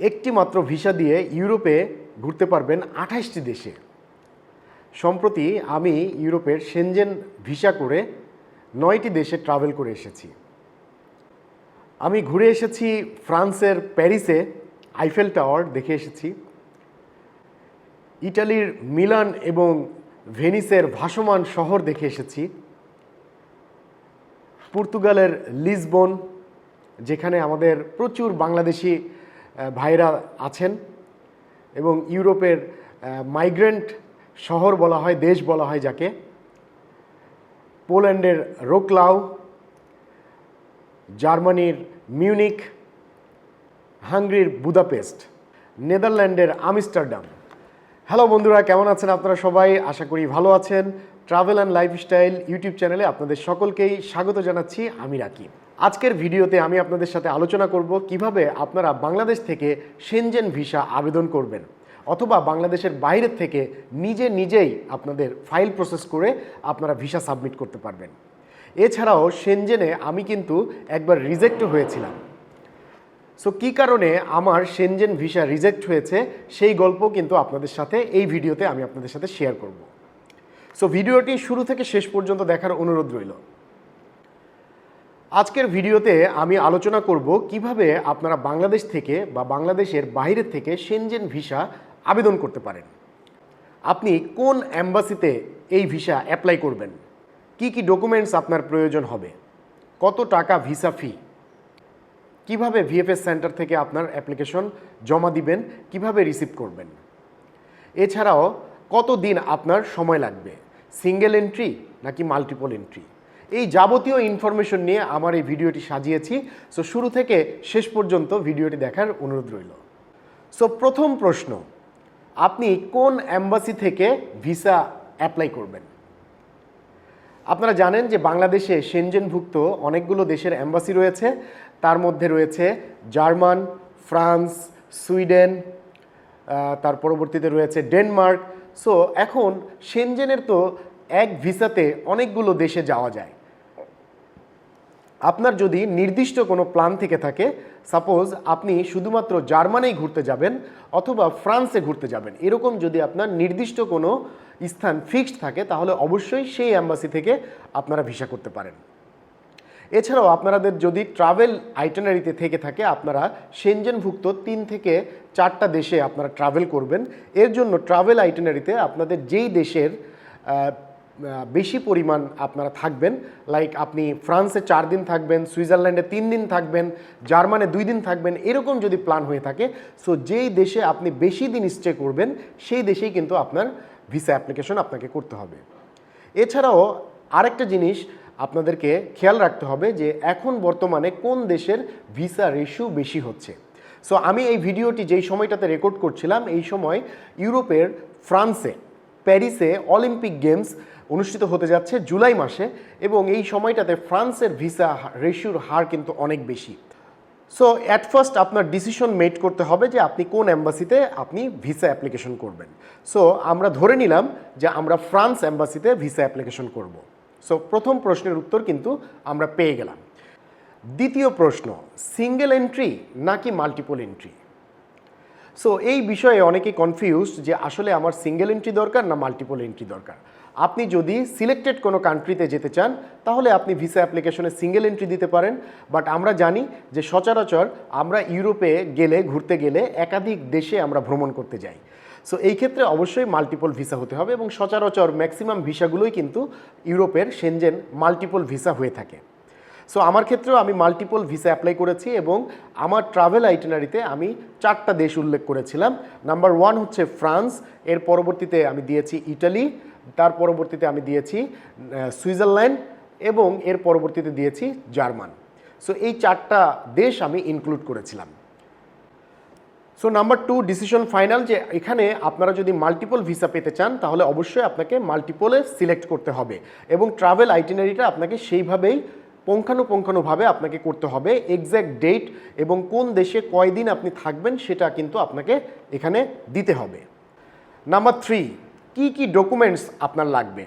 একটি মাত্র ভিসা দিয়ে ইউরোপে ঘুরতে পারবেন আঠাশটি দেশে। সম্প্রতি আমি ইউরোপের সেনজেন ভিসা করে নয়টি দেশে ট্রাভেল করে এসেছি। আমি ঘুরে এসেছি ফ্রান্সের প্যারিসে আইফেল টাওয়ার দেখে এসেছি। ইটালির মিলান এবং ভেনিসের ভাসমান শহর দেখে এসেছি। পর্তুগালের লিসবন, যেখানে আমাদের প্রচুর বাংলাদেশি ভাইরা আছেন এবং ইউরোপের মাইগ্রেন্ট শহর বলা হয়, দেশ বলা হয় যাকে, পোল্যান্ডের রোকলাও, জার্মানির মিউনিক হাঙ্গরির বুদাপেস্ট, নেদারল্যান্ডের আমস্টারডাম। হ্যালো বন্ধুরা, কেমন আছেন আপনারা সবাই? আশা করি ভালো আছেন। ট্রাভেল অ্যান্ড লাইফস্টাইল ইউটিউব চ্যানেলে আপনাদের সকলকেই স্বাগত জানাচ্ছি, আমি রাকিব। আজকের ভিডিওতে আমি আপনাদের সাথে আলোচনা করব কীভাবে আপনারা বাংলাদেশ থেকে সেনজেন ভিসা আবেদন করবেন অথবা বাংলাদেশের বাইরের থেকে নিজে নিজেই আপনাদের ফাইল প্রসেস করে আপনারা ভিসা সাবমিট করতে পারবেন। এছাড়াও সেনজেনে আমি কিন্তু একবার রিজেক্ট হয়েছিলাম। সো কী কারণে আমার সেনজেন ভিসা রিজেক্ট হয়েছে সেই গল্প কিন্তু আপনাদের সাথে এই ভিডিওতে আমি আপনাদের সাথে শেয়ার করব। সো ভিডিওটি শুরু থেকে শেষ পর্যন্ত দেখার অনুরোধ রইল। আজকের ভিডিওতে আমি আলোচনা করব কীভাবে আপনারা বাংলাদেশ থেকে বা বাংলাদেশের বাইরের থেকে সেনজেন ভিসা আবেদন করতে পারেন। আপনি কোন অ্যাম্বাসিতে এই ভিসা অ্যাপ্লাই করবেন? কি কি ডকুমেন্টস আপনার প্রয়োজন হবে? কত টাকা ভিসা ফি? কীভাবে ভিএফএস সেন্টার থেকে আপনার অ্যাপ্লিকেশন জমা দিবেন? কীভাবে রিসিভ করবেন? এছাড়াও কত দিন আপনার সময় লাগবে? সিঙ্গেল এন্ট্রি নাকি মাল্টিপল এন্ট্রি? এই যাবতীয় ইনফরমেশন নিয়ে আমার এই ভিডিওটি সাজিয়েছি। সো শুরু থেকে শেষ পর্যন্ত ভিডিওটি দেখার অনুরোধ রইল। সো প্রথম প্রশ্ন, আপনি কোন অ্যাম্বাসি থেকে ভিসা অ্যাপ্লাই করবেন? আপনারা জানেন যে বাংলাদেশে সেনজেনভুক্ত অনেকগুলো দেশের অ্যাম্বাসি রয়েছে। তার মধ্যে রয়েছে জার্মান, ফ্রান্স, সুইডেন তার পরবর্তীতে রয়েছে ডেনমার্ক। সো এখন সেনজেনের তো এক ভিসাতে অনেকগুলো দেশে যাওয়া যায়। আপনার যদি নির্দিষ্ট কোনো প্ল্যান থেকে থাকে, সাপোজ আপনি শুধুমাত্র জার্মানিই ঘুরতে যাবেন অথবা ফ্রান্সে ঘুরতে যাবেন, এরকম যদি আপনার নির্দিষ্ট কোনো স্থান ফিক্সড থাকে, তাহলে অবশ্যই সেই অ্যাম্বাসি থেকে আপনারা ভিসা করতে পারেন। এছাড়াও আপনাদের যদি ট্রাভেল আইটেনারিতে থেকে থাকে, আপনারা সেনজেনভুক্ত তিন থেকে চারটা দেশে আপনারা ট্রাভেল করবেন। এর জন্য ট্রাভেল আইটেনারিতে আপনাদের যেই দেশের বেশি পরিমাণ আপনারা থাকবেন। লাইক আপনি ফ্রান্সে চার দিন থাকবেন, সুইজারল্যান্ডে তিন দিন থাকবেন, জার্মানে দুই দিন থাকবেন, এরকম যদি প্ল্যান হয়ে থাকে সো যেই দেশে আপনি বেশি দিন স্টে করবেন, সেই দেশেই কিন্তু আপনার ভিসা অ্যাপ্লিকেশন আপনাকে করতে হবে। এছাড়াও আরেকটা জিনিস আপনাদেরকে খেয়াল রাখতে হবে যে এখন বর্তমানে কোন দেশের ভিসা রেশিও বেশি হচ্ছে। সো আমি এই ভিডিওটি যেই সময়টাতে রেকর্ড করছিলাম, এই সময় ইউরোপের ফ্রান্সে, প্যারিসে অলিম্পিক গেমস অনুষ্ঠিত হতে যাচ্ছে জুলাই মাসে এবং এই সময়টাতে ফ্রান্সের ভিসা রেশিওর হার কিন্তু অনেক বেশি। সো অ্যাট ফার্স্ট আপনার ডিসিশন মেড করতে হবে যে আপনি কোন অ্যাম্বাসিতে আপনি ভিসা অ্যাপ্লিকেশন করবেন। সো আমরা ধরে নিলাম যে আমরা ফ্রান্স অ্যাম্বাসিতে ভিসা অ্যাপ্লিকেশন করব। সো প্রথম প্রশ্নের উত্তর কিন্তু আমরা পেয়ে গেলাম। দ্বিতীয় প্রশ্ন সিঙ্গেল এন্ট্রি নাকি মাল্টিপল এন্ট্রি সো এই বিষয়ে অনেকে কনফিউজড যে আসলে আমার সিঙ্গেল এন্ট্রি দরকার না মাল্টিপল এন্ট্রি দরকার। আপনি যদি সিলেক্টেড কোনো কান্ট্রিতে যেতে চান, তাহলে আপনি ভিসা অ্যাপ্লিকেশনে সিঙ্গেল এন্ট্রি দিতে পারেন। বাট আমরা জানি যে সচরাচর আমরা ইউরোপে গেলে, ঘুরতে গেলে একাধিক দেশে আমরা ভ্রমণ করতে যাই। সো এই ক্ষেত্রে অবশ্যই মাল্টিপল ভিসা হতে হবে এবং সচরাচর ম্যাক্সিমাম ভিসাগুলোই কিন্তু ইউরোপের সেনজেন মাল্টিপল ভিসা হয়ে থাকে। সো আমার ক্ষেত্রেও আমি মাল্টিপল ভিসা অ্যাপ্লাই করেছি এবং আমার ট্রাভেল আইটেনারিতে আমি চারটা দেশ উল্লেখ করেছিলাম। নাম্বার ওয়ান হচ্ছে ফ্রান্স এর পরবর্তীতে আমি দিয়েছি ইটালি তার পরবর্তীতে আমি দিয়েছি সুইজারল্যান্ড এবং এর পরবর্তীতে দিয়েছি জার্মান। সো এই চারটা দেশ আমি ইনক্লুড করেছিলাম। So number two decision final যে এখানে আপনারা যদি মাল্টিপল ভিসা পেতে চান, তাহলে অবশ্যই আপনাকে মাল্টিপলে সিলেক্ট করতে হবে এবং ট্রাভেল আইটিনারিটা আপনাকে সেইভাবেই পুঙ্খানুপুঙ্খানুভাবে আপনাকে করতে হবে এক্স্যাক্ট ডেট এবং কোন দেশে কয়দিন আপনি থাকবেন সেটা কিন্তু আপনাকে এখানে দিতে হবে। নাম্বার থ্রি কী কী ডকুমেন্টস আপনার লাগবে?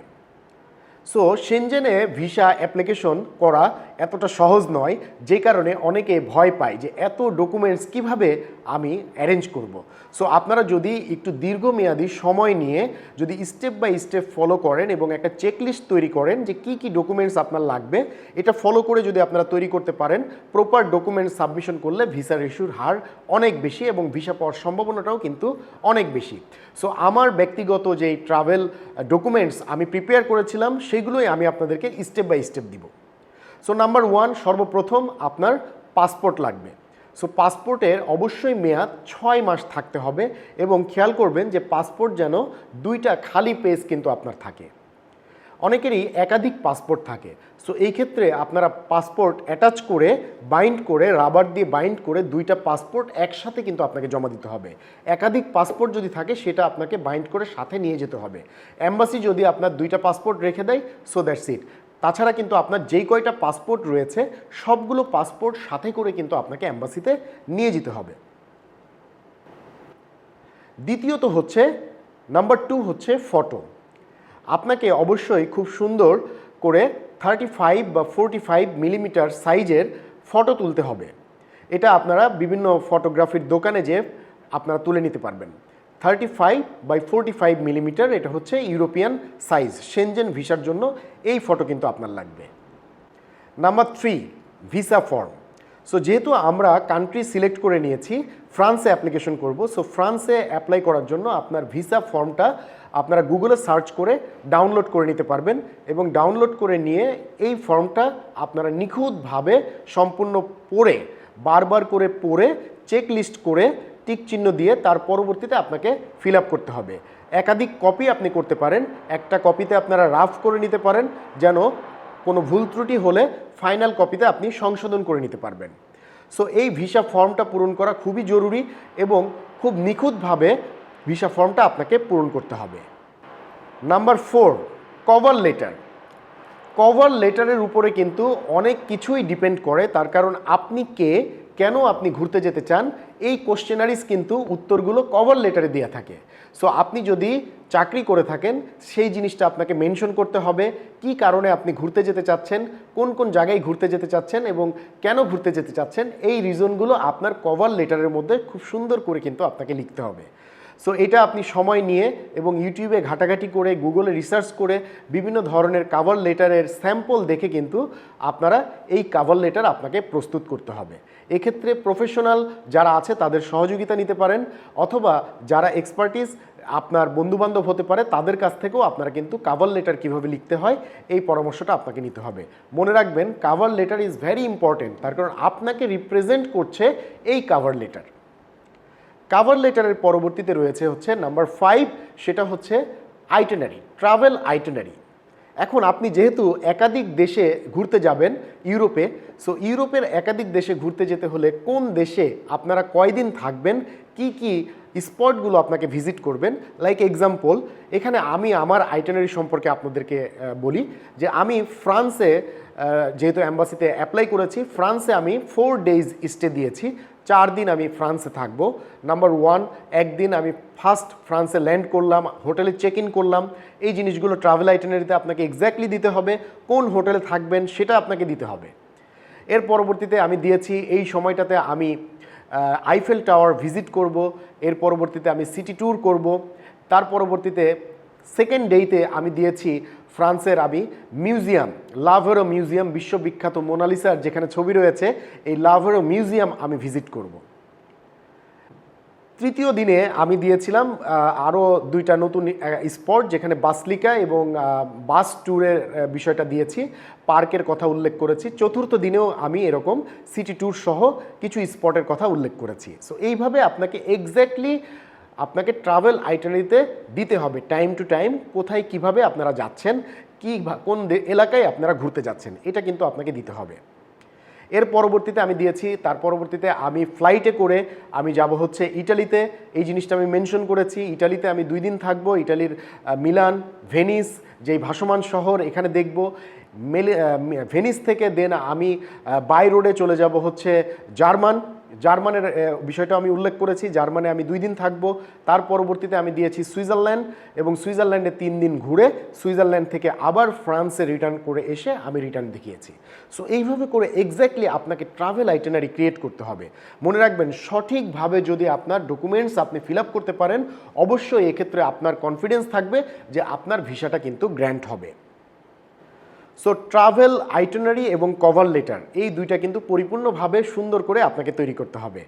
সো সেনজেনে ভিসা অ্যাপ্লিকেশন করা এতটা সহজ নয়, যে কারণে অনেকে ভয় পায় যে এত ডকুমেন্টস কীভাবে আমি অ্যারেঞ্জ করব। সো আপনারা যদি একটু দীর্ঘমেয়াদী সময় নিয়ে যদি স্টেপ বাই স্টেপ ফলো করেন এবং একটা চেকলিস্ট তৈরি করেন যে কি কি ডকুমেন্টস আপনার লাগবে, এটা ফলো করে যদি আপনারা তৈরি করতে পারেন প্রপার ডকুমেন্টস সাবমিশন করলে ভিসার ইস্যুর হার অনেক বেশি এবং ভিসা পাওয়ার সম্ভাবনাটাও কিন্তু অনেক বেশি সো আমার ব্যক্তিগত যেই ট্রাভেল ডকুমেন্টস আমি প্রিপেয়ার করেছিলাম সেগুলোই আমি আপনাদেরকে স্টেপ বাই স্টেপ দিব। সো নাম্বার ওয়ান সর্বপ্রথম আপনার পাসপোর্ট লাগবে। সো পাসপোর্টের অবশ্যই মেয়াদ ছয় মাস থাকতে হবে এবং খেয়াল করবেন যে পাসপোর্ট যেন দুইটা খালি পেজ কিন্তু আপনার থাকে। অনেকেরই একাধিক পাসপোর্ট থাকে। সো এই ক্ষেত্রে আপনারা পাসপোর্ট অ্যাটাচ করে বাইন্ড করে রাবার দিয়ে বাইন্ড করে দুইটা পাসপোর্ট একসাথে কিন্তু আপনাকে জমা দিতে হবে। একাধিক পাসপোর্ট যদি থাকে, সেটা আপনাকে বাইন্ড করে সাথে নিয়ে যেতে হবে। অ্যাম্বাসি যদি আপনার দুইটা পাসপোর্ট রেখে দেয় সো দ্যাটস ইট তাছাড়া কিন্তু আপনার যেই কয়টা পাসপোর্ট রয়েছে, সবগুলো পাসপোর্ট সাথে করে কিন্তু আপনাকে অ্যাম্বাসিতে নিয়ে যেতে হবে। দ্বিতীয়ত হচ্ছে নাম্বার টু হচ্ছে ফটো আপনাকে অবশ্যই খুব সুন্দর করে থার্টি ফাইভ বা ফোরটি ফাইভ মিলিমিটার সাইজের ফটো তুলতে হবে। এটা আপনারা বিভিন্ন ফটোগ্রাফির দোকানে যে আপনারা তুলে নিতে পারবেন। Thirty five by forty five millimeter এটা হচ্ছে ইউরোপিয়ান সাইজ সেনজেন ভিসার জন্য এই ফটো কিন্তু আপনার লাগবে। Number three visa form so যেহেতু আমরা কান্ট্রি সিলেক্ট করে নিয়েছি ফ্রান্সে অ্যাপ্লিকেশন করব সো ফ্রান্সে অ্যাপ্লাই করার জন্য আপনার ভিসা ফর্মটা আপনারা গুগলে সার্চ করে ডাউনলোড করে নিতে পারবেন এবং ডাউনলোড করে নিয়ে এই ফর্মটা আপনারা নিখুঁতভাবে সম্পূর্ণ পড়ে, বারবার করে পড়ে চেক লিস্ট করে টিক চিহ্ন দিয়ে তার পরবর্তীতে আপনাকে ফিল আপ করতে হবে। একাধিক কপি আপনি করতে পারেন, একটা কপিতে আপনারা রাফ করে নিতে পারেন, যেন কোনো ভুল ত্রুটি হলে ফাইনাল কপিতে আপনি সংশোধন করে নিতে পারবেন। সো এই ভিসা ফর্মটা পূরণ করা খুবই জরুরি এবং খুব নিখুঁতভাবে ভিসা ফর্মটা আপনাকে পূরণ করতে হবে। Number four cover letter cover লেটারের উপরে কিন্তু অনেক কিছুই ডিপেন্ড করে, তার কারণ আপনি কে, কেন আপনি ঘুরতে যেতে চান এই কোশ্চেনারিজ কিন্তু উত্তরগুলো কভার লেটারে দেওয়া থাকে। সো আপনি যদি চাকরি করে থাকেন, সেই জিনিসটা আপনাকে মেনশন করতে হবে, কি কারণে আপনি ঘুরতে যেতে চাচ্ছেন, কোন কোন জায়গায় ঘুরতে যেতে চাচ্ছেন এবং কেন ঘুরতে যেতে চাচ্ছেন, এই রিজনগুলো আপনার কভার লেটারের মধ্যে খুব সুন্দর করে কিন্তু আপনাকে লিখতে হবে। সো এটা আপনি সময় নিয়ে এবং ইউটিউবে ঘাটাঘাটি করে গুগলে রিসার্চ করে বিভিন্ন ধরনের কাভার লেটারের স্যাম্পল দেখে কিন্তু আপনারা এই কাভার লেটার আপনাকে প্রস্তুত করতে হবে। এক্ষেত্রে প্রফেশনাল যারা আছে তাদের সহযোগিতা নিতে পারেন অথবা যারা এক্সপার্টিস আপনার বন্ধুবান্ধব হতে পারে তাদের কাছ থেকেও আপনারা কিন্তু কাভার লেটার কীভাবে লিখতে হয় এই পরামর্শটা আপনাকে নিতে হবে। মনে রাখবেন cover letter is very important তার কারণ আপনাকে রিপ্রেজেন্ট করছে এই কাভার লেটার কাভার লেটারের পরবর্তীতে রয়েছে হচ্ছে নাম্বার ফাইভ সেটা হচ্ছে আইটেনারি ট্রাভেল আইটেনারি এখন আপনি যেহেতু একাধিক দেশে ঘুরতে যাবেন ইউরোপে সো ইউরোপের একাধিক দেশে ঘুরতে যেতে হলে কোন দেশে আপনারা কয়দিন থাকবেন, কি কি স্পটগুলো আপনাকে ভিজিট করবেন? লাইক এক্সাম্পল এখানে আমি আমার আইটেনারি সম্পর্কে আপনাদেরকে বলি যে আমি ফ্রান্সে যেহেতু অ্যাম্বাসিতে অ্যাপ্লাই করেছি, ফ্রান্সে আমি ফোর ডেজ স্টে দিয়েছি। চার দিন আমি ফ্রান্সে থাকব। নাম্বার ওয়ান একদিন আমি ফার্স্ট ফ্রান্সে ল্যান্ড করলাম, হোটেলে চেক ইন করলাম। এই জিনিসগুলো ট্রাভেল আইটেনারিতে আপনাকে এক্স্যাক্টলি দিতে হবে, কোন হোটেলে থাকবেন সেটা আপনাকে দিতে হবে। এর পরবর্তীতে আমি দিয়েছি, এই সময়টাতে আমি আইফেল টাওয়ার ভিজিট করব, এর পরবর্তীতে আমি সিটি ট্যুর করব। তার পরবর্তীতে সেকেন্ড ডেইতে আমি দিয়েছি ফ্রান্সের আমি মিউজিয়াম, লাভেরো মিউজিয়াম, বিশ্ববিখ্যাত মোনালিসার যেখানে ছবি রয়েছে, এই লাভেরো মিউজিয়াম আমি ভিজিট করব। তৃতীয় দিনে আমি দিয়েছিলাম আরও দুইটা নতুন স্পট যেখানে বাসলিকা এবং বাস ট্যুরের বিষয়টা দিয়েছি, পার্কের কথা উল্লেখ করেছি। চতুর্থ দিনেও আমি এরকম সিটি ট্যুর সহ কিছু স্পটের কথা উল্লেখ করেছি। সো এইভাবে আপনাকে এক্স্যাক্টলি আপনাকে ট্রাভেল আইটারিতে দিতে হবে টাইম টু টাইম কোথায় কীভাবে আপনারা যাচ্ছেন, কি কোন এলাকায় আপনারা ঘুরতে যাচ্ছেন, এটা কিন্তু আপনাকে দিতে হবে। এর পরবর্তীতে আমি দিয়েছি, তার পরবর্তীতে আমি ফ্লাইটে করে আমি যাব হচ্ছে ইটালিতে, এই জিনিসটা আমি মেনশন করেছি, ইটালিতে আমি দুই দিন থাকব, ইটালির মিলান, ভেনিস, যেই ভাসমান শহর, এখানে দেখব, মেলে ভেনিস থেকে দেন আমি বাই রোডে চলে যাব হচ্ছে জার্মান জার্মানের বিষয়টা আমি উল্লেখ করেছি, জার্মানে আমি দুই দিন থাকব, তার পরবর্তীতে আমি দিয়েছি সুইজারল্যান্ড এবং সুইজারল্যান্ডে তিন দিন ঘুরে সুইজারল্যান্ড থেকে আবার ফ্রান্সে রিটার্ন করে এসে আমি রিটার্ন দেখিয়েছি। সো এইভাবে করে এক্স্যাক্টলি আপনাকে ট্রাভেল আইটেনারি ক্রিয়েট করতে হবে। মনে রাখবেন, সঠিকভাবে যদি আপনার ডকুমেন্টস আপনি ফিল আপ করতে পারেন, অবশ্যই এক্ষেত্রে আপনার কনফিডেন্স থাকবে যে আপনার ভিসাটা কিন্তু গ্র্যান্ট হবে। সো ট্রাভেল আইটেনারি এবং কভার লেটার এই দুইটা কিন্তু পরিপূর্ণভাবে সুন্দর করে আপনাকে তৈরি করতে হবে।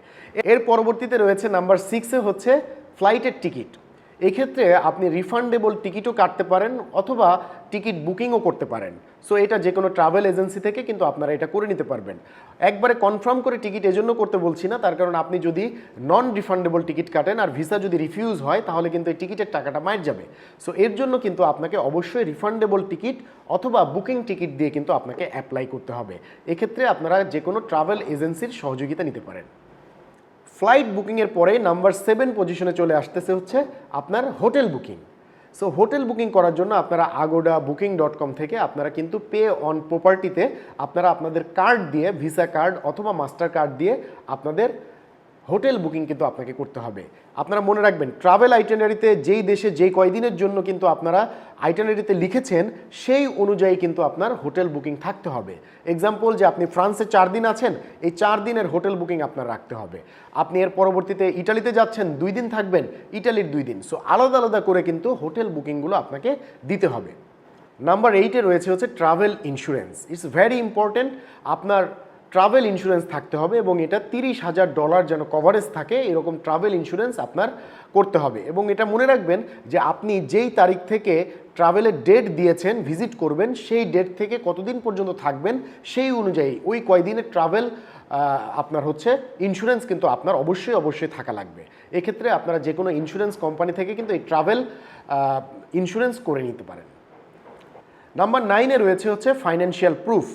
এর পরবর্তীতে রয়েছে নাম্বার সিক্সে হচ্ছে ফ্লাইটের টিকিট এক্ষেত্রে আপনি রিফান্ডেবল টিকিটও কাটতে পারেন অথবা টিকিট বুকিংও করতে পারেন। সো এটা যে কোনো ট্রাভেল এজেন্সি থেকে কিন্তু আপনারা এটা করে নিতে পারবেন। একবারে কনফার্ম করে টিকিট এজন্য করতে বলছি না, তার কারণ আপনি যদি নন রিফান্ডেবল টিকিট কাটেন আর ভিসা যদি রিফিউজ হয়, তাহলে কিন্তু এই টিকিটের টাকাটা মাইট যাবে। সো এর জন্য কিন্তু আপনাকে অবশ্যই রিফান্ডেবল টিকিট অথবা বুকিং টিকিট দিয়ে কিন্তু আপনাকে অ্যাপ্লাই করতে হবে। এক্ষেত্রে আপনারা যে কোনো ট্রাভেল এজেন্সির সহযোগিতা নিতে পারেন। ফ্লাইট বুকিংয়ের পরে নাম্বার সেভেন পজিশনে চলে আসতেছে হচ্ছে আপনার hotel booking. So hotel booking করার জন্য আপনারা আগোডা বুকিং ডট কম থেকে আপনারা কিন্তু পে অন প্রপার্টিতে আপনারা আপনাদের কার্ড দিয়ে ভিসা কার্ড অথবা মাস্টার কার্ড দিয়ে আপনাদের হোটেল বুকিং কিন্তু আপনাকে করতে হবে। আপনারা মনে রাখবেন ট্রাভেল আইটেনারিতে যেই দেশে যেই কয়দিনের জন্য কিন্তু আপনারা আইটেনারিতে লিখেছেন, সেই অনুযায়ী কিন্তু আপনার হোটেল বুকিং থাকতে হবে। এক্সাম্পল যে আপনি ফ্রান্সে চার দিন আছেন, এই চার দিনের হোটেল বুকিং আপনার রাখতে হবে। আপনি এর পরবর্তীতে ইটালিতে যাচ্ছেন, দুই দিন থাকবেন, ইটালির দুই দিন। সো আলাদা আলাদা করে কিন্তু হোটেল বুকিংগুলো আপনাকে দিতে হবে। নাম্বার এইটে রয়েছে হচ্ছে travel insurance it's very important আপনার ট্রাভেল ইন্স্যুরেন্স থাকতে হবে এবং এটা তিরিশ হাজার ডলার যেন কভারেজ থাকে, এরকম ট্রাভেল ইন্স্যুরেন্স আপনার করতে হবে। এবং এটা মনে রাখবেন যে আপনি যেই তারিখ থেকে ট্রাভেলের ডেট দিয়েছেন ভিজিট করবেন, সেই ডেট থেকে কতদিন পর্যন্ত থাকবেন, সেই অনুযায়ী ওই কয়দিনের ট্রাভেল আপনার হচ্ছে ইন্স্যুরেন্স কিন্তু আপনার অবশ্যই অবশ্যই থাকা লাগবে। এক্ষেত্রে আপনারা যে কোনো ইন্স্যুরেন্স কোম্পানি থেকে কিন্তু এই ট্রাভেল ইন্স্যুরেন্স করে নিতে পারেন। নাম্বার নাইনে রয়েছে হচ্ছে ফাইন্যান্সিয়াল প্রুফ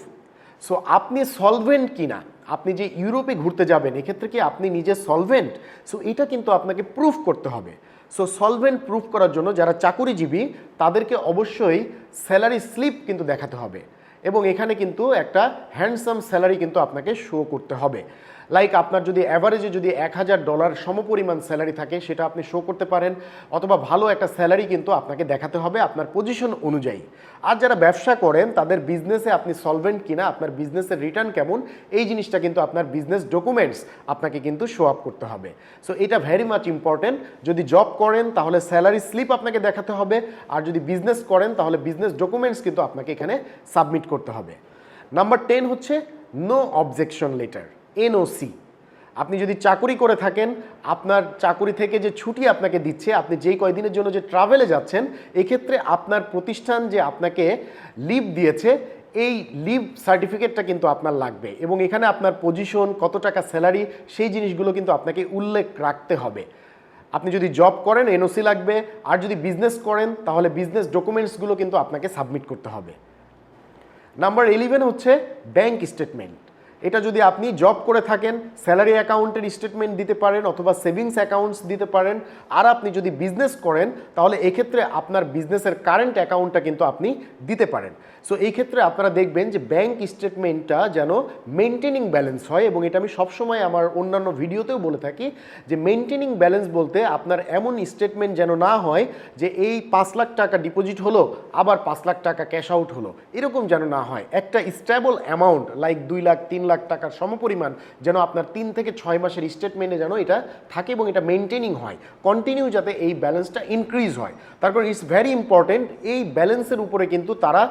সো আপনি সলভেন্ট কিনা? আপনি যে ইউরোপে ঘুরতে যাবেন, এক্ষেত্রে কি আপনি নিজে সলভেন্ট সো এটা কিন্তু আপনাকে প্রুফ করতে হবে। সো সলভেন্ট প্রুফ করার জন্য যারা চাকুরিজীবী, তাদেরকে অবশ্যই স্যালারি স্লিপ কিন্তু দেখাতে হবে। এবং এখানে কিন্তু একটা হ্যান্ডসাম স্যালারি কিন্তু আপনাকে শো করতে হবে। লাইক আপনার যদি অ্যাভারেজে যদি এক হাজার ডলার সমপরিমাণ স্যালারি থাকে, সেটা আপনি শো করতে পারেন, অথবা ভালো একটা স্যালারি কিন্তু আপনাকে দেখাতে হবে আপনার পজিশন অনুযায়ী। আর যারা ব্যবসা করেন, তাদের বিজনেসে আপনি সলভেন্ট কিনা, আপনার বিজনেসের রিটার্ন কেমন, এই জিনিসটা কিন্তু আপনার বিজনেস ডকুমেন্টস আপনাকে কিন্তু শো আপ করতে হবে। সো এটা ভেরি মাচ ইম্পর্টেন্ট যদি জব করেন, তাহলে স্যালারি স্লিপ আপনাকে দেখাতে হবে। আর যদি বিজনেস করেন, তাহলে বিজনেস ডকুমেন্টস কিন্তু আপনাকে এখানে সাবমিট করতে হবে। নাম্বার টেন হচ্ছে নো অবজেকশন লেটার এনওসি আপনি যদি চাকুরি করে থাকেন, আপনার চাকুরি থেকে যে ছুটি আপনাকে দিচ্ছে, আপনি যেই কয়দিনের জন্য যে ট্রাভেলে যাচ্ছেন, এক্ষেত্রে আপনার প্রতিষ্ঠান যে আপনাকে লিভ দিয়েছে, এই লিভ সার্টিফিকেটটা কিন্তু আপনার লাগবে। এবং এখানে আপনার পজিশন কত টাকা স্যালারি সেই জিনিসগুলো কিন্তু আপনাকে উল্লেখ রাখতে হবে। আপনি যদি জব করেন এনওসি লাগবে, আর যদি বিজনেস করেন, তাহলে বিজনেস ডকুমেন্টসগুলো কিন্তু আপনাকে সাবমিট করতে হবে। নাম্বার ইলেভেন হচ্ছে ব্যাংক স্টেটমেন্ট এটা যদি আপনি জব করে থাকেন স্যালারি অ্যাকাউন্টের স্টেটমেন্ট দিতে পারেন অথবা সেভিংস অ্যাকাউন্টস দিতে পারেন, আর আপনি যদি বিজনেস করেন, তাহলে এক্ষেত্রে আপনার বিজনেসের কারেন্ট অ্যাকাউন্টটা কিন্তু আপনি দিতে পারেন। সো এই ক্ষেত্রে আপনারা দেখবেন যে ব্যাংক স্টেটমেন্টটা যেন মেনটেনিং ব্যালেন্স হয় এবং এটা আমি সবসময় আমার অন্যান্য ভিডিওতেও বলে থাকি যে মেনটেনিং ব্যালেন্স বলতে আপনার এমন স্টেটমেন্ট যেন না হয় যে এই পাঁচ লাখ টাকা ডিপোজিট হলো, আবার পাঁচ লাখ টাকা ক্যাশ আউট হলো। এরকম যেন না হয়। একটা স্টেবল অ্যামাউন্ট লাইক দুই লাখ, তিন লাখ টাকার সমপরিমাণ যেন আপনার তিন থেকে ছয় মাসের স্টেটমেন্টে যেন এটা থাকে এবং এটা মেনটেনিং হয়। কন্টিনিউ যাতে এই ব্যালেন্সটা ইনক্রিজ হয়। তারপর ইটস ভেরি ইম্পর্টেন্ট এই ব্যালেন্সের উপরে কিন্তু তারা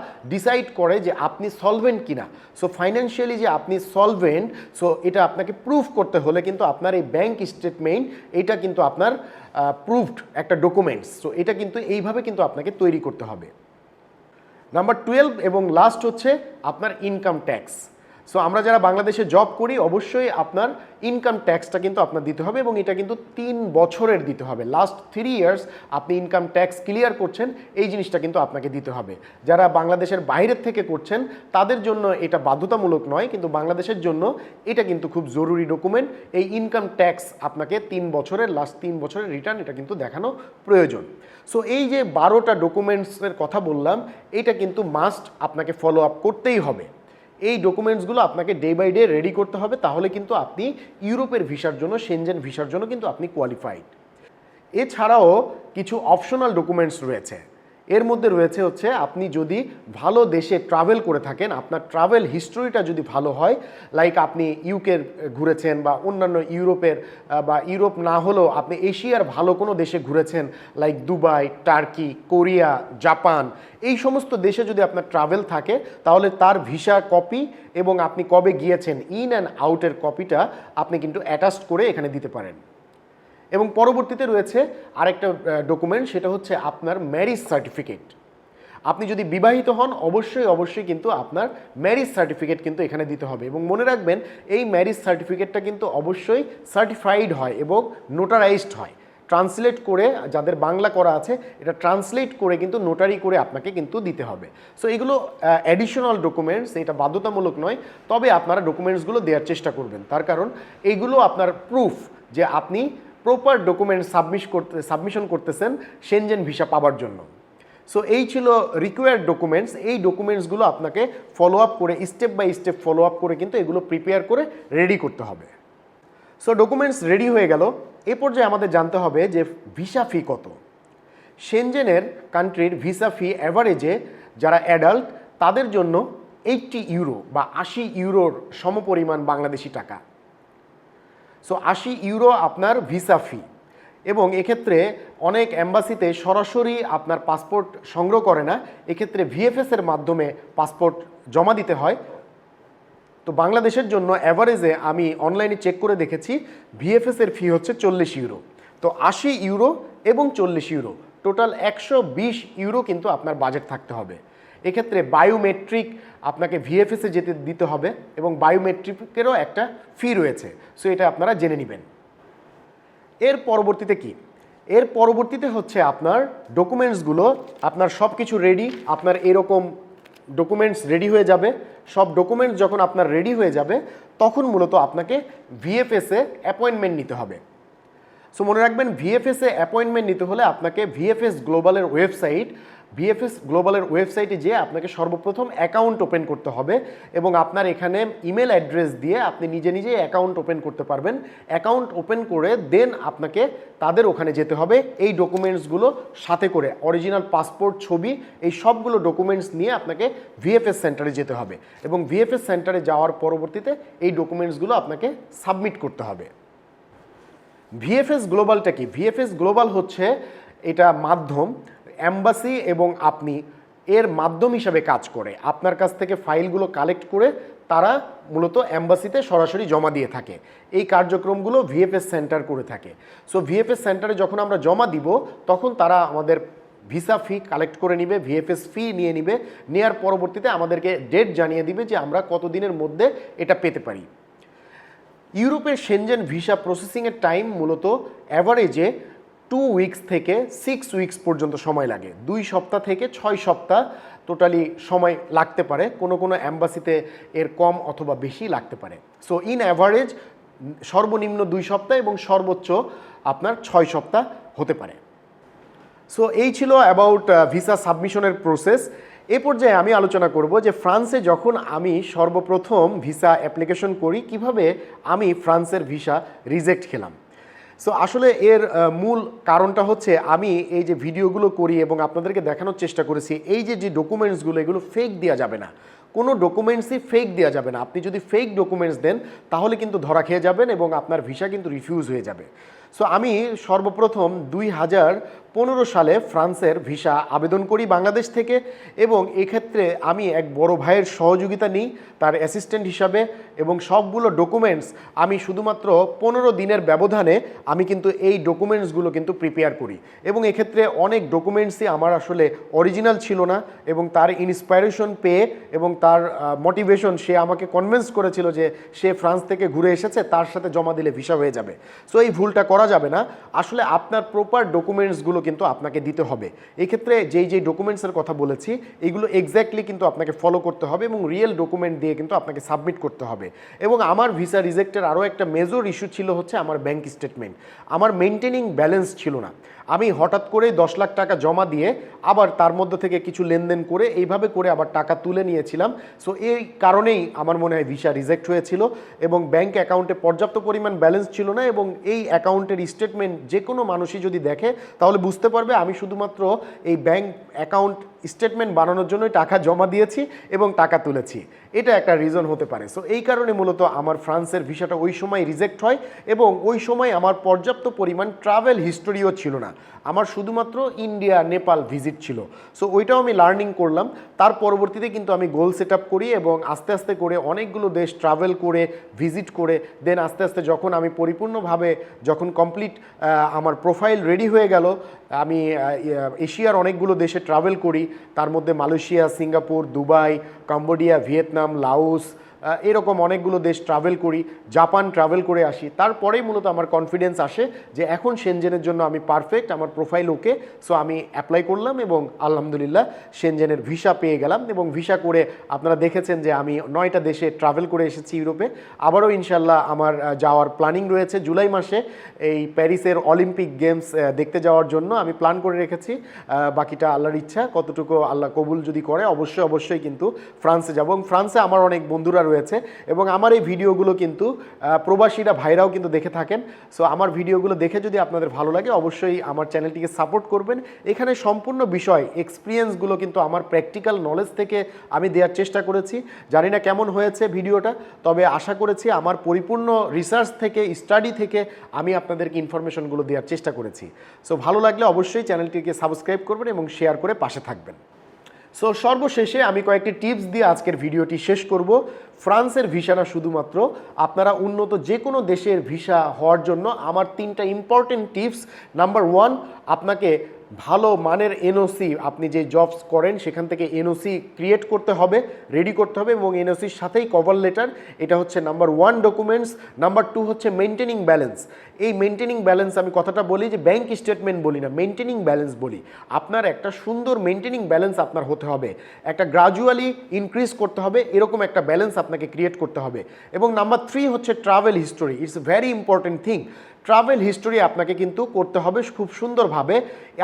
ডিসাইড করে যে আপনি সলভেন্ট কিনা। সো ফাইন্যান্সিয়ালি যে আপনি সলভেন্ট সো এটা আপনাকে প্রুফ করতে হলে কিন্তু আপনার এই ব্যাংক স্টেটমেন্ট এটা কিন্তু আপনার প্রুফড একটা ডকুমেন্টস সো এটা কিন্তু এইভাবে কিন্তু আপনাকে তৈরি করতে হবে। নাম্বার টুয়েলভ এবং লাস্ট হচ্ছে আপনার ইনকাম ট্যাক্স সো আমরা যারা বাংলাদেশে জব করি, অবশ্যই আপনার ইনকাম ট্যাক্সটা কিন্তু আপনার দিতে হবে এবং এটা কিন্তু তিন বছরের দিতে হবে। লাস্ট থ্রি ইয়ার্স আপনি ইনকাম ট্যাক্স ক্লিয়ার করছেন, এই জিনিসটা কিন্তু আপনাকে দিতে হবে। যারা বাংলাদেশের বাইরের থেকে করছেন, তাদের জন্য এটা বাধ্যতামূলক নয়, কিন্তু বাংলাদেশের জন্য এটা কিন্তু খুব জরুরি ডকুমেন্ট এই ইনকাম ট্যাক্স আপনাকে তিন বছরের লাস্ট তিন বছরের রিটার্ন এটা কিন্তু দেখানো প্রয়োজন। সো এই যে বারোটা ডকুমেন্টসের কথা বললাম, এটা কিন্তু মাস্ট আপনাকে ফলো আপ করতেই হবে। এই ডকুমেন্টসগুলো আপনাকে ডে বাই ডে রেডি করতে হবে, তাহলে কিন্তু আপনি ইউরোপের ভিসার জন্য সেনজেন ভিসার জন্য কিন্তু আপনি কোয়ালিফাইড এছাড়াও কিছু অপশনাল ডকুমেন্টস রয়েছে। এর মধ্যে রয়েছে হচ্ছে আপনি যদি ভালো দেশে ট্রাভেল করে থাকেন, আপনার ট্রাভেল হিস্টোরিটা যদি ভালো হয় লাইক আপনি ইউকের ঘুরেছেন বা অন্যান্য ইউরোপের বা ইউরোপ না হলেও আপনি এশিয়ার ভালো কোনো দেশে ঘুরেছেন like Dubai Turkey Korea, Japan, এই সমস্ত দেশে যদি আপনার ট্রাভেল থাকে, তাহলে তার ভিসা কপি এবং আপনি কবে গিয়েছেন ইন অ্যান্ড আউটের কপিটা আপনি কিন্তু অ্যাটাচড করে এখানে দিতে পারেন। এবং পরবর্তীতে রয়েছে আরেকটা ডকুমেন্ট সেটা হচ্ছে আপনার ম্যারিজ সার্টিফিকেট আপনি যদি বিবাহিত হন, অবশ্যই অবশ্যই কিন্তু আপনার ম্যারিজ সার্টিফিকেট কিন্তু এখানে দিতে হবে। এবং মনে রাখবেন, এই ম্যারিজ সার্টিফিকেটটা কিন্তু অবশ্যই সার্টিফাইড হয় এবং নোটারাইজড হয়। ট্রান্সলেট করে যাদের বাংলা করা আছে, এটা ট্রান্সলেট করে কিন্তু নোটারি করে আপনাকে কিন্তু দিতে হবে। সো এগুলো অ্যাডিশনাল ডকুমেন্টস এটা বাধ্যতামূলক নয়, তবে আপনারা ডকুমেন্টসগুলো দেওয়ার চেষ্টা করবেন। তার কারণ এইগুলো আপনার প্রুফ যে আপনি প্রপার ডকুমেন্ট সাবমিশ করতে সাবমিশন করতেছেন সেনজেন ভিসা পাওয়ার জন্য। সো এই ছিল রিকোয়ার্ড ডকুমেন্টস এই ডকুমেন্টসগুলো আপনাকে ফলো আপ করে step by step follow up করে কিন্তু এগুলো প্রিপেয়ার করে রেডি করতে হবে। সো ডকুমেন্টস রেডি হয়ে গেল। এ পর্যায়ে আমাদের জানতে হবে যে ভিসা ফি কত। সেনজেনের কান্ট্রির ভিসা ফি অ্যাভারেজে যারা অ্যাডাল্ট তাদের জন্য এইটটি ইউরো বা আশি ইউরোর সমপরিমাণ বাংলাদেশি টাকা। সো আশি ইউরো আপনার ভিসা ফি এবং এক্ষেত্রে অনেক অ্যাম্বাসিতে সরাসরি আপনার পাসপোর্ট সংগ্রহ করে না, এক্ষেত্রে ভিএফএস এর মাধ্যমে পাসপোর্ট জমা দিতে হয়। তো বাংলাদেশের জন্য অ্যাভারেজে আমি অনলাইনে চেক করে দেখেছি ভিএফএস এর ফি হচ্ছে চল্লিশ ইউরো তো আশি ইউরো এবং চল্লিশ ইউরো টোটাল একশো বিশ ইউরো কিন্তু আপনার বাজেট থাকতে হবে। এক্ষেত্রে বায়োমেট্রিক আপনাকে ভিএফএসে যেতে দিতে হবে এবং বায়োমেট্রিকেরও একটা ফি রয়েছে। সো এটা আপনারা জেনে নেবেন। এর পরবর্তীতে কি? এর পরবর্তীতে হচ্ছে আপনার ডকুমেন্টসগুলো আপনার সব কিছু রেডি আপনার এরকম ডকুমেন্টস রেডি হয়ে যাবে। সব ডকুমেন্টস যখন আপনার রেডি হয়ে যাবে, তখন মূলত আপনাকে ভিএফএসে অ্যাপয়েন্টমেন্ট নিতে হবে। সো মনে রাখবেন ভিএফএসে অ্যাপয়েন্টমেন্ট নিতে হলে আপনাকে ভিএফএস গ্লোবালের ওয়েবসাইট ভিএফএস গ্লোবালের ওয়েবসাইটে যেয়ে আপনাকে সর্বপ্রথম অ্যাকাউন্ট ওপেন করতে হবে এবং আপনার এখানে ইমেল অ্যাড্রেস দিয়ে আপনি নিজে নিজে অ্যাকাউন্ট ওপেন করতে পারবেন। অ্যাকাউন্ট ওপেন করে দেন আপনাকে তাদের ওখানে যেতে হবে। এই ডকুমেন্টসগুলো সাথে করে অরিজিনাল পাসপোর্ট ছবি, এই সবগুলো ডকুমেন্টস নিয়ে আপনাকে ভিএফএস সেন্টারে যেতে হবে এবং ভিএফএস সেন্টারে যাওয়ার পরবর্তীতে এই ডকুমেন্টসগুলো আপনাকে সাবমিট করতে হবে। ভিএফএস গ্লোবালটা কি? ভিএফএস গ্লোবাল হচ্ছে এটা মাধ্যম অ্যাম্বাসি এবং আপনি এর মাধ্যম হিসাবে কাজ করে। আপনার কাছ থেকে ফাইলগুলো কালেক্ট করে তারা মূলত অ্যাম্বাসিতে সরাসরি জমা দিয়ে থাকে। এই কার্যক্রমগুলো ভিএফএস সেন্টার করে থাকে। সো ভিএফএস সেন্টারে যখন আমরা জমা দিব, তখন তারা আমাদের ভিসা ফি কালেক্ট করে নিবে ভিএফএস ফি নিয়ে নিবে। নেওয়ার পরবর্তীতে আমাদেরকে ডেট জানিয়ে দিবে যে আমরা কতদিনের মধ্যে এটা পেতে পারি। ইউরোপের সেনজেন ভিসা প্রসেসিংয়ের টাইম মূলত অ্যাভারেজে টু উইকস থেকে সিক্স উইকস পর্যন্ত সময় লাগে। দুই সপ্তাহ থেকে ছয় সপ্তাহ টোটালি সময় লাগতে পারে। কোনো কোনো অ্যাম্বাসিতে এর কম অথবা বেশি লাগতে পারে। সো ইন অ্যাভারেজ সর্বনিম্ন দুই সপ্তাহ এবং সর্বোচ্চ আপনার ছয় সপ্তাহ হতে পারে। সো এই ছিল অ্যাবাউট ভিসা সাবমিশনের প্রসেস এ পর্যায়ে আমি আলোচনা করব যে ফ্রান্সে যখন আমি সর্বপ্রথম ভিসা অ্যাপ্লিকেশন করি, কীভাবে আমি ফ্রান্সের ভিসা রিজেক্ট খেলাম? সো আসলে এর মূল কারণটা হচ্ছে আমি এই যে ভিডিওগুলো করি এবং আপনাদেরকে দেখানোর চেষ্টা করেছি, এই যে যে ডকুমেন্টসগুলো, এগুলো ফেক দেওয়া যাবে না। কোনো ডকুমেন্টসই ফেক দেওয়া যাবে না। আপনি যদি ফেক ডকুমেন্টস দেন, তাহলে কিন্তু ধরা খেয়ে যাবেন এবং আপনার ভিসা কিন্তু রিফিউজ হয়ে যাবে। সো আমি সর্বপ্রথম দুই হাজার পনেরো সালে ফ্রান্সের ভিসা আবেদন করি বাংলাদেশ থেকে এবং এক্ষেত্রে আমি এক বড় ভাইয়ের সহযোগিতা নিই, তার অ্যাসিস্ট্যান্ট হিসাবে এবং সবগুলো ডকুমেন্টস আমি শুধুমাত্র পনেরো দিনের ব্যবধানে আমি কিন্তু এই ডকুমেন্টসগুলো কিন্তু প্রিপেয়ার করি। এবং এক্ষেত্রে অনেক ডকুমেন্টসই আমার আসলে অরিজিনাল ছিল না এবং তার ইন্সপায়ারেশন পেয়ে এবং তার মোটিভেশন সে আমাকে কনভিন্স করেছিল যে সে ফ্রান্স থেকে ঘুরে এসেছে, তার সাথে জমা দিলে ভিসা হয়ে যাবে। সো এই ভুলটা করা যাবে না। আসলে আপনার প্রপার ডকুমেন্টসগুলো কিন্তু আপনাকে দিতে হবে। এক্ষেত্রে যেই যেই ডকুমেন্টসের কথা বলেছি, এগুলো এক্স্যাক্টলি কিন্তু আপনাকে ফলো করতে হবে এবং রিয়েল ডকুমেন্ট দিয়ে কিন্তু আপনাকে সাবমিট করতে হবে। এবং আমার ভিসা রিজেক্টের আরও একটা মেজর ইস্যু ছিল হচ্ছে আমার ব্যাংক স্টেটমেন্ট আমার মেনটেনিং ব্যালেন্স ছিল না। আমি হঠাৎ করে দশ লাখ টাকা জমা দিয়ে আবার তার মধ্যে থেকে কিছু লেনদেন করে এইভাবে করে আবার টাকা তুলে নিয়েছিলাম। সো এই কারণেই আমার মনে হয় ভিসা রিজেক্ট হয়েছিল এবং ব্যাংক অ্যাকাউন্টে পর্যাপ্ত পরিমাণ ব্যালেন্স ছিল না এবং এই অ্যাকাউন্টের স্টেটমেন্ট যে কোনো মানুষই যদি দেখে তাহলে বুঝতে পারবে আমি শুধুমাত্র এই ব্যাংক অ্যাকাউন্ট স্টেটমেন্ট বানানোর জন্যই টাকা জমা দিয়েছি এবং টাকা তুলেছি। এটা একটা রিজন হতে পারে। সো এই কারণে মূলত আমার ফ্রান্সের ভিসাটা ওই সময় রিজেক্ট হয় এবং ওই সময় আমার পর্যাপ্ত পরিমাণ ট্রাভেল হিস্টোরিও ছিল না। আমার শুধুমাত্র ইন্ডিয়া নেপাল ভিজিট ছিল। সো ওইটাও আমি লার্নিং করলাম। তার পরবর্তীতে কিন্তু আমি গোল সেট আপ করি এবং আস্তে আস্তে করে অনেকগুলো দেশ ট্রাভেল করে ভিজিট করে দেন আস্তে আস্তে যখন আমি পরিপূর্ণভাবে যখন কমপ্লিট আমার প্রোফাইল রেডি হয়ে গেল, আমি এশিয়ার অনেকগুলো দেশে ট্রাভেল করি তার মধ্যে Malaysia Singapore Dubai Cambodia Vietnam ah, এরকম অনেকগুলো দেশ ট্রাভেল করি, জাপান ট্রাভেল করে আসি। তারপরেই মূলত আমার কনফিডেন্স আসে যে এখন সেনজেনের জন্য আমি পারফেক্ট আমার প্রোফাইল ওকে সো আমি অ্যাপ্লাই করলাম এবং আলহামদুলিল্লাহ সেনজেনের ভিসা পেয়ে গেলাম এবং ভিসা করে আপনারা দেখেছেন যে আমি নয়টা দেশে ট্রাভেল করে এসেছি ইউরোপে। আবারও ইনশাল্লাহ আমার যাওয়ার প্ল্যানিং রয়েছে। জুলাই মাসে এই প্যারিসের অলিম্পিক গেমস দেখতে যাওয়ার জন্য আমি প্ল্যান করে রেখেছি। বাকিটা আল্লাহর ইচ্ছা, কতটুকু আল্লাহ কবুল যদি করে, অবশ্যই অবশ্যই কিন্তু ফ্রান্সে যাব। এবং ফ্রান্সে আমার অনেক বন্ধুরা রয়েছে। এবং আমার এই ভিডিওগুলো কিন্তু প্রবাসীরা, ভাইরাও কিন্তু দেখে থাকেন। সো আমার ভিডিওগুলো দেখে যদি আপনাদের ভালো লাগে, অবশ্যই আমার চ্যানেলটিকে সাপোর্ট করবেন। এখানে সম্পূর্ণ বিষয় এক্সপিরিয়েন্সগুলো কিন্তু আমার প্র্যাকটিক্যাল নলেজ থেকে আমি দেওয়ার চেষ্টা করেছি। জানি না কেমন হয়েছে ভিডিওটা, তবে আশা করেছি আমার পরিপূর্ণ রিসার্চ থেকে স্টাডি থেকে আমি আপনাদেরকে ইনফরমেশনগুলো দেওয়ার চেষ্টা করেছি। সো ভালো লাগলে অবশ্যই চ্যানেলটিকে সাবস্ক্রাইব করবেন এবং শেয়ার করে পাশে থাকবেন। সো সর্বশেষে আমি কয়েকটি টিপস দিয়ে আজকের ভিডিওটি শেষ করব। ফ্রান্সের ভিসা না শুধুমাত্র, আপনারা উন্নত যে কোনো দেশের ভিসা হওয়ার জন্য আমার তিনটা ইম্পর্টেন্ট টিপস নাম্বার ওয়ান আপনাকে ভালো মানের এনওসি আপনি যে জবস করেন, সেখান থেকে এনওসি ক্রিয়েট করতে হবে রেডি করতে হবে এবং এনওসির সাথেই কভার লেটার এটা হচ্ছে number one documents number two হচ্ছে মেনটেনিং ব্যালেন্স এই মেনটেনিং ব্যালেন্স আমি কথাটা বলি যে ব্যাংক স্টেটমেন্ট বলি না মেনটেনিং ব্যালেন্স বলি। আপনার একটা সুন্দর মেনটেনিং ব্যালেন্স আপনার হতে হবে। একটা গ্রাজুয়ালি ইনক্রিজ করতে হবে, এরকম একটা ব্যালেন্স আপনাকে ক্রিয়েট করতে হবে। এবং নাম্বার থ্রি হচ্ছে travel history it's very important thing travel history আপনাকে কিন্তু করতে হবে খুব সুন্দরভাবে।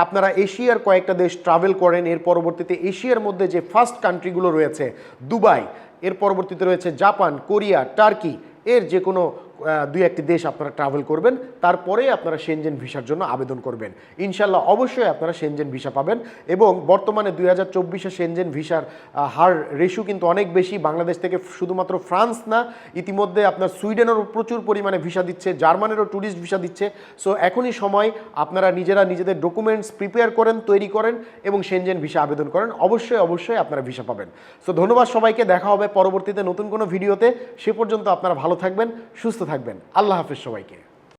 আপনারা এশিয়ার কয়েকটা দেশ ট্রাভেল করেন, এর পরবর্তীতে এশিয়ার মধ্যে যে ফার্স্ট কান্ট্রিগুলো রয়েছে, দুবাই, এর পরবর্তীতে রয়েছে জাপান, কোরিয়া, টার্কি, এর যে কোনো দুই একটি দেশ আপনারা ট্রাভেল করবেন, তারপরে আপনারা সেনজেন ভিসার জন্য আবেদন করবেন। ইনশাল্লাহ অবশ্যই আপনারা সেনজেন ভিসা পাবেন এবং বর্তমানে দুই হাজার চব্বিশে সেনজেন ভিসার হার রেশু কিন্তু অনেক বেশি। বাংলাদেশ থেকে শুধুমাত্র ফ্রান্স না, ইতিমধ্যে আপনার সুইডেনেরও প্রচুর পরিমাণে ভিসা দিচ্ছে, জার্মানেরও ট্যুরিস্ট ভিসা দিচ্ছে। সো এখনই সময় আপনারা নিজেরা নিজেদের ডকুমেন্টস প্রিপেয়ার করেন, তৈরি করেন এবং সেনজেন ভিসা আবেদন করেন। অবশ্যই অবশ্যই আপনারা ভিসা পাবেন। সো ধন্যবাদ সবাইকে। দেখা হবে পরবর্তীতে নতুন কোনো ভিডিওতে। সে পর্যন্ত আপনারা ভালো থাকবেন, সুস্থ থাকবেন। আল্লাহ হাফিজ সবাইকে।